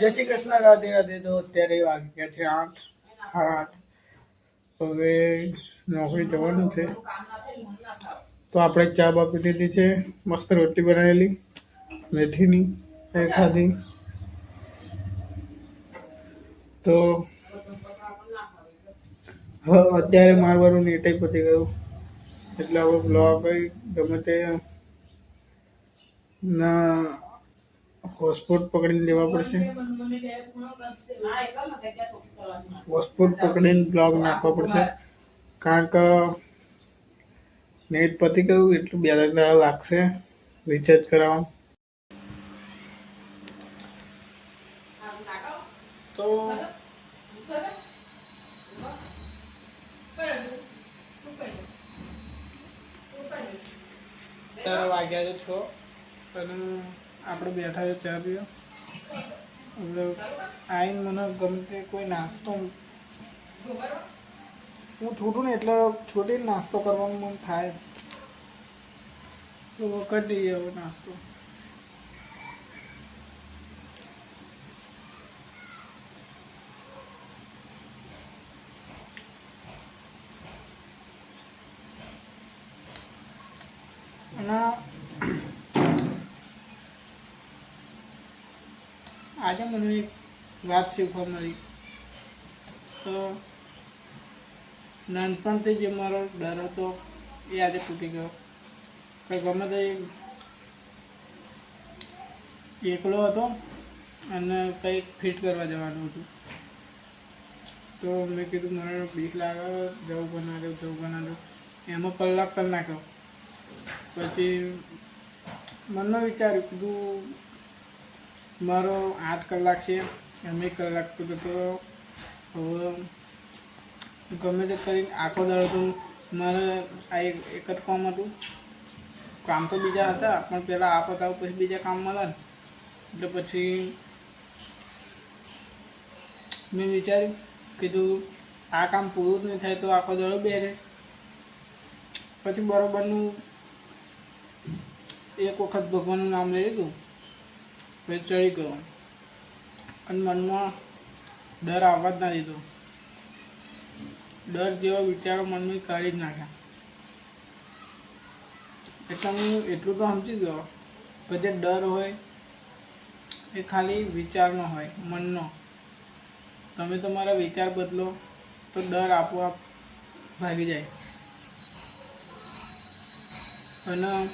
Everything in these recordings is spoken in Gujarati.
જય શ્રી કૃષ્ણ, રાધે રાધે. તો અત્યારે વાગ્યા છે? આઠ. આઠ. હવે નોકરી જવાનું છે. તો આપણે ચા બાપી દીધી છે. મસ્ત રોટી બનાવેલી. મેથીની એ ખાધી તો અત્યારે મારવાનું નેટાઈ પતી ગયું. એટલે હવે બ્લોગ ગમે તે. ના હોસ્પોટ પકડીને લેવા પડશે? હોસ્પોટ પકડીને બ્લોગ નાખવા પડશે? કારણ કે નેટ પતી ગયું એટલું બે હજાર લાગશે રિચાર્જ કરાવવા તો અત્યારે વાગ્યા છે અને આપણે બેઠા છે, ચા પીવા. એટલે આવીને મને ગમે તે કોઈ નાસ્તો હું છૂટું ને એટલે છૂટી નાસ્તો કરવાનું મન થાય. તો કરી દઈએ હવે નાસ્તો અને આજે મને એક વાત શીખવા મળી. તો નાનપણથી જે મારો ડર હતો, એ આજે તૂટી ગયો. કે ગમે તે એકલો હતો અને કંઈક ફિટ કરવા જવાનું હતું. તો મેં કીધું મને બીક લાગે, જવું બનાવ્યો જવું બનાવ્યો એમાં કલાક કરી નાખ્યો પછી મનમાં વિચાર્યું, કીધું મારો આઠ કલાક છે, એમ એક કલાક તો હવે ગમે તે કરીને આખો દાડો તો મારે આ એક એક જ કામ હતું. કામ તો બીજા હતા, પણ પહેલાં આ પતાવું પછી બીજા કામ મળે ને. એટલે પછી મેં વિચાર્યું કીધું આ કામ પૂરું જ નહીં થાય તો આખો દાડો બે રહે પછી બરોબરનું એક વખત ભગવાનનું નામ લઈ લીધું. પછી ચડી ગયો અને મનમાં ડર આવવા જ ના દીધો. ડર જેવા વિચારો મનમાં કાઢી જ નાખ્યા. એટલે હું એટલું તો સમજી ગયો કે જે ડર હોય એ ખાલી વિચારનો હોય, મનનો. તમે તમારા વિચાર બદલો, તો ડર આપોઆપ ભાગી જાય. અને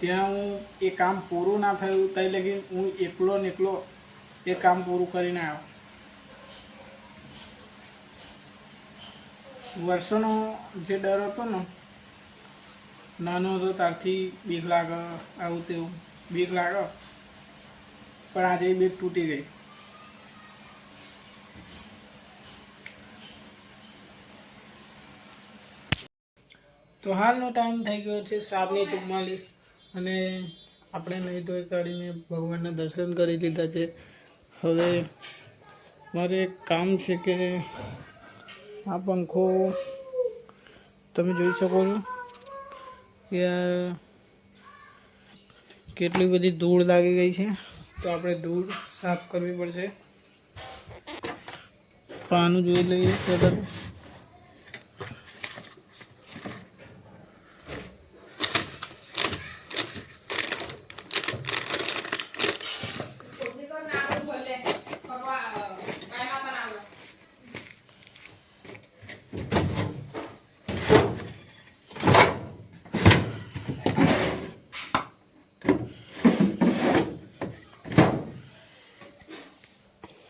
ત્યાં હું એ કામ પૂરું ના થયું ત્યાં લગી હું એકલો ને એકલો એ કામ પૂરું કરીને આવ્યો. વર્ષોનો જે ડર હતો ને, નાનો હતો ત્યારથી બીક લાગે, આવું તેવું બીક લાગે, પણ આજે બીક તૂટી ગઈ. તો હાલનો ટાઈમ થઈ ગયો છે સાતની ચુમ્માલીસ. અને આપણે નહીં ધોઈ કાઢીને ભગવાનના દર્શન કરી લીધા છે. હવે મારે એક કામ છે કે આ પંખો તમે જોઈ શકો છો. કે કેટલી બધી ધૂળ લાગી ગઈ છે. તો આપણે ધૂળ સાફ કરવી પડશે. પાનું જોઈ લઈએ પહેલાં.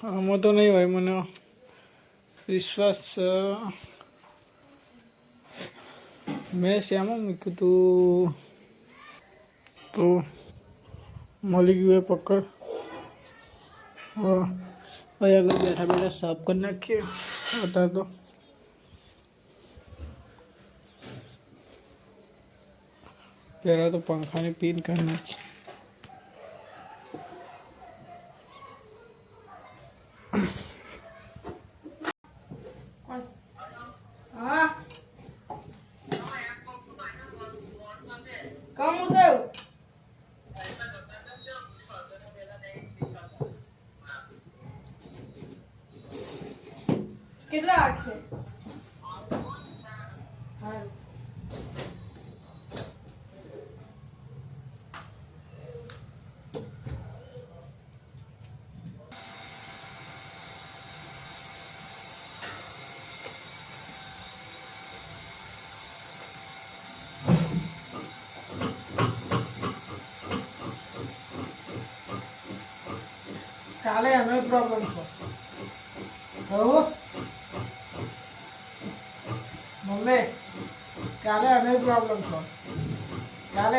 આમાં તો નહીં હોય મને. વિશ્વાસ. મેં શ્યામાં મૂક્યું તું? તો મળી ગયું એ પકડ. ભાઈ આગળ બેઠા બેઠા સાફ કરી નાખીએ. અત્યારે તો. પહેલાં તો પંખાની પિન કરી નાખી કેટલા વાગશે હારું. કાલે એનો પ્રોબ્લેમ છે કહું મમ્મી કાલે એનો પ્રોબ્લેમ છે કાલે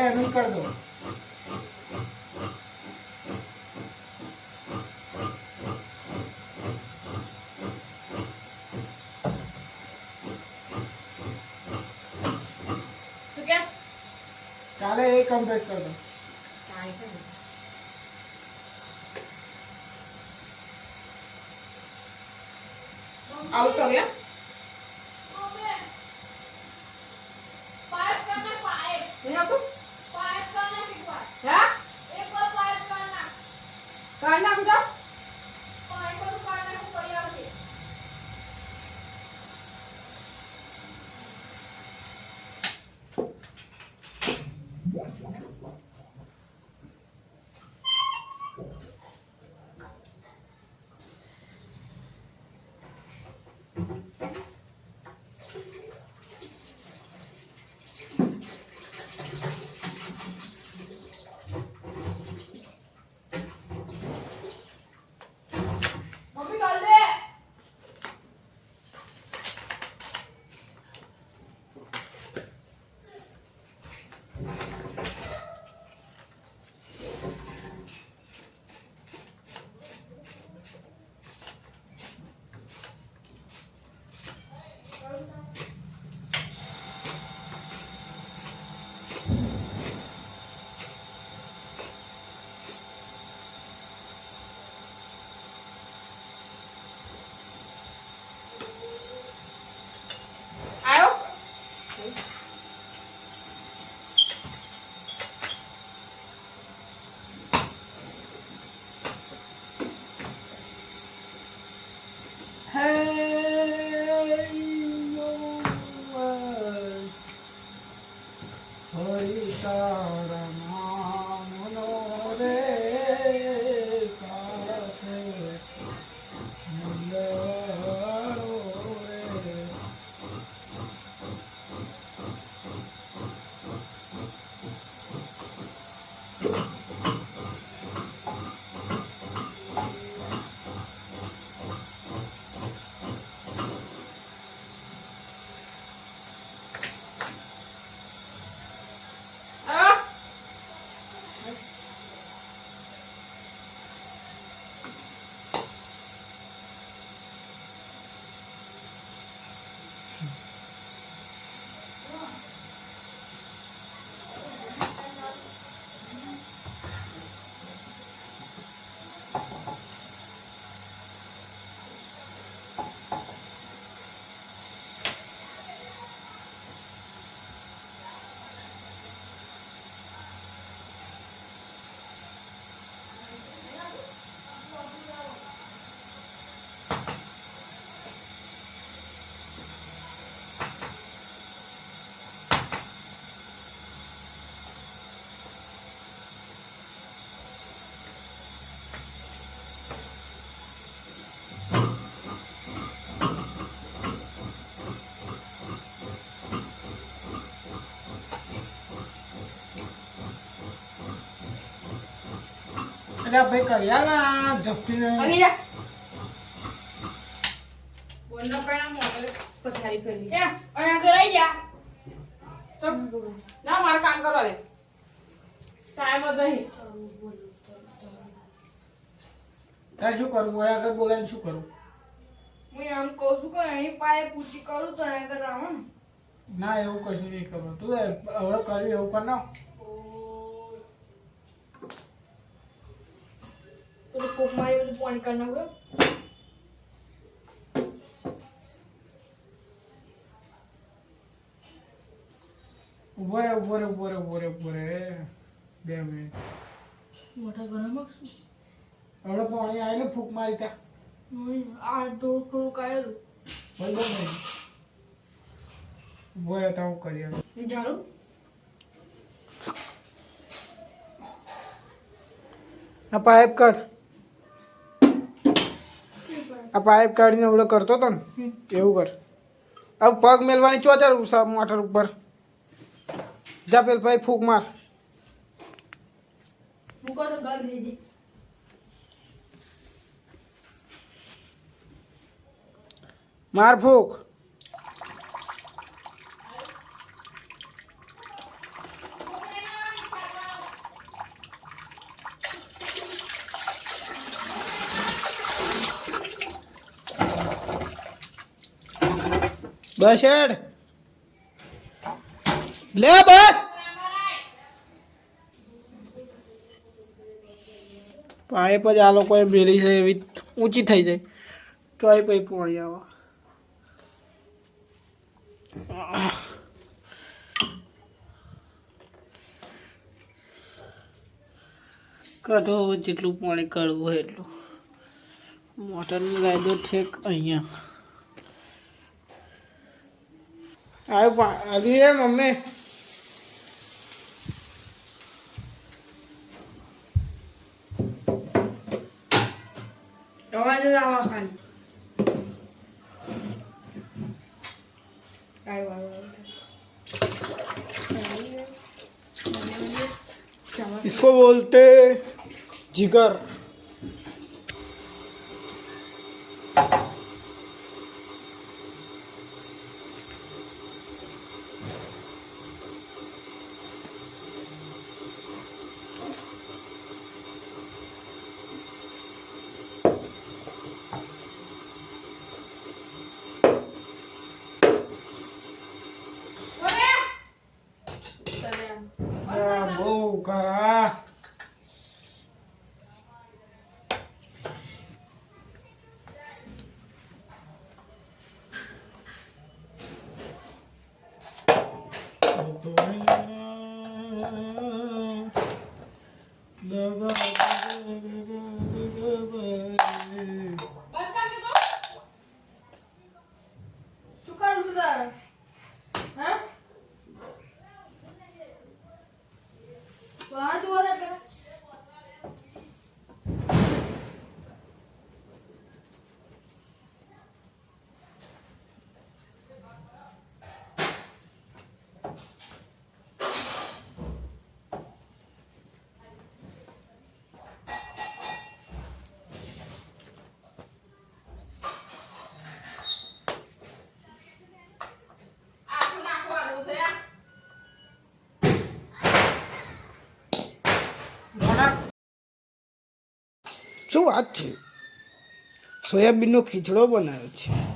એનું કરી દો શું કહેશ? કાલે એ કમ્પ્લીટ કરી દો આવું તો ગયા નહીં આવતું? હા કાઢ નાખું તો Mm-hmm. અરે ભાઈ કર્યા જપ્તીને. ભાગી જા. બોલનો પરિણામ મોટો પથારી ફેરવી છે અને આગળ આવી જા. ના મારે કામ કરવા દે. ટાઈમ જ નહીં. તારે શું કરવું? હોય આગળ બોલાવીને શું કરવું હું એમ કહું છું કે અહીં પાયે પૂછી કરું તો આગળ આવો ને. ના એવું કશું નહીં કરવું તું હવે કર્યું એવું કર નાખ પેલું કોક મારી બધું પાણી કરી નાખ્યો ઊભો રે ઊભો રે ઊભો રે ઊભો રે ઊભો રે બે મિનિટ મોટા ગરમ હવે પાણી આવેલું ફૂક મારી ત્યાં આ થોડું થોડું કાયેલું બોલ ઊભો રહેતા હું કરી ઝાડુ આ પાઇપ કાઢ આ પાઇપ કાઢીને ઓલો કરતો હતો ને એવું કર. હવે પગ મેલવાની ચોચાર મોટર ઉપર. જા પેલ ભાઈ ફૂક માર. માર ફૂક. બસ હેડ. લે બસ. પાઇપ જ આ લોકોએ મેલી જાય એવી ઊંચી થઈ જાય. ચોય પೈ પોણી આવે. કાઢો જેટલું પાણી કાઢવું હોય એટલું. મોટરનો રાયદો ઠેક અહીંયા. આવ્યું પા આવી એ મમ્મી અવાજ જ આવા ખાલી આવ્યો આવ્યો આવ્યો इसको बोलते जिगर cara. શું વાત છે? સોયાબીનનો ખીચડો બનાવ્યો છે.